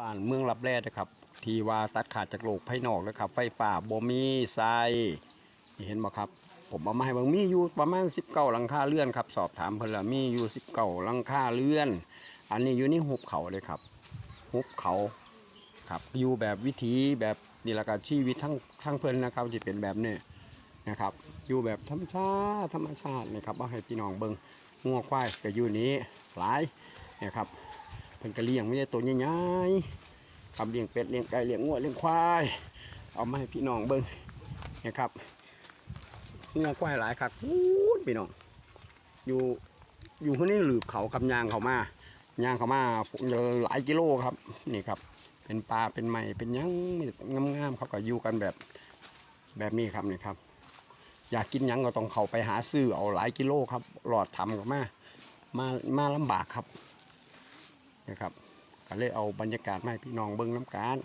บ้านเมืองรับแร่นะครับ ที่ว่าตัดขาดจากโลกภายนอกนะครับ ไฟฟ้าบ่มีไซเห็นบ่ครับ ผมเอามาให้บางมีอยู่ประมาณ19หลังคาเรือนครับ สอบถามเพิ่นแล้วมีอยู่19หลังคาเรือน อันนี้อยู่นี่หุบเขาเลยครับหุบเขาครับอยู่แบบวิถีแบบนี่ละกันชีวิตทั้งทั้งเพิ่นนะครับที่เป็นแบบนี้นะครับ อยู่แบบธรรมชาติธรรมชาตินะครับเอาให้พี่น้องเบิงงัวควายก็อยู่นี้หลายนะครับ เพิ่นก็เลี้ยงไม่ได้ตัวใหญ่ๆครับเลี้ยงเป็ดเลี้ยงไก่เลี้ยงงัวเลี้ยงควาย เอามาให้พี่น้องเบิ่งนะครับงัวควายหลายครับพูดพี่น้อง อยู่อยู่คนนี้หลืบเขากับยางเขามายางเขามาหลายกิโลครับนี่ครับ เป็นปลาเป็นไม้เป็นยังงามๆครับก็อยู่กันแบบแบบนี้ครับนี่ครับ อยากกินยังก็ต้องเข้าไปหาซื้อเอาหลายกิโลครับหลอดทำกับมามามาลำบากครับ นะครับก็เลยเอาบรรยากาศมาให้พี่น้องเบิ้งน้ำการ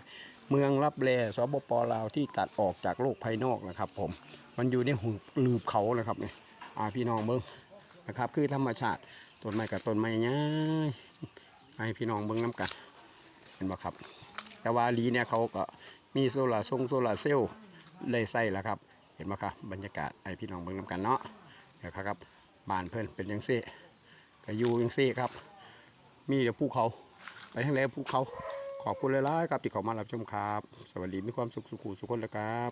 เมืองรับแลสปปลาวที่ตัดออกจากโลกภายนอกนะครับ ผมมันอยู่ในหุบลืบเขานะครับเนี่ยอาพี่น้องเบิ้งนะครับ คือธรรมชาติต้นไม้กับต้นไม้ง่ายให้พี่น้องเบิ้งน้ำกันเห็นไหมครับ แต่ว่าลีเนี่ยเขาก็มีโซลาร์ทรงโซลาร์เซลล์เลยใส่แล้วครับ เห็นไหมครับบรรยากาศให้พี่น้องเบิ้งน้ำกันเนาะนะครับบ้านเพื่อนเป็นยังซี่ก็อยู่ยังซี่ครับ มีเดี๋ยวภูเขา ไปทางไหนภูเขา ขอบคุณเลยล่ะครับที่เขามารับชมครับ สวัสดีมีความสุขสุขสุขคนละครับ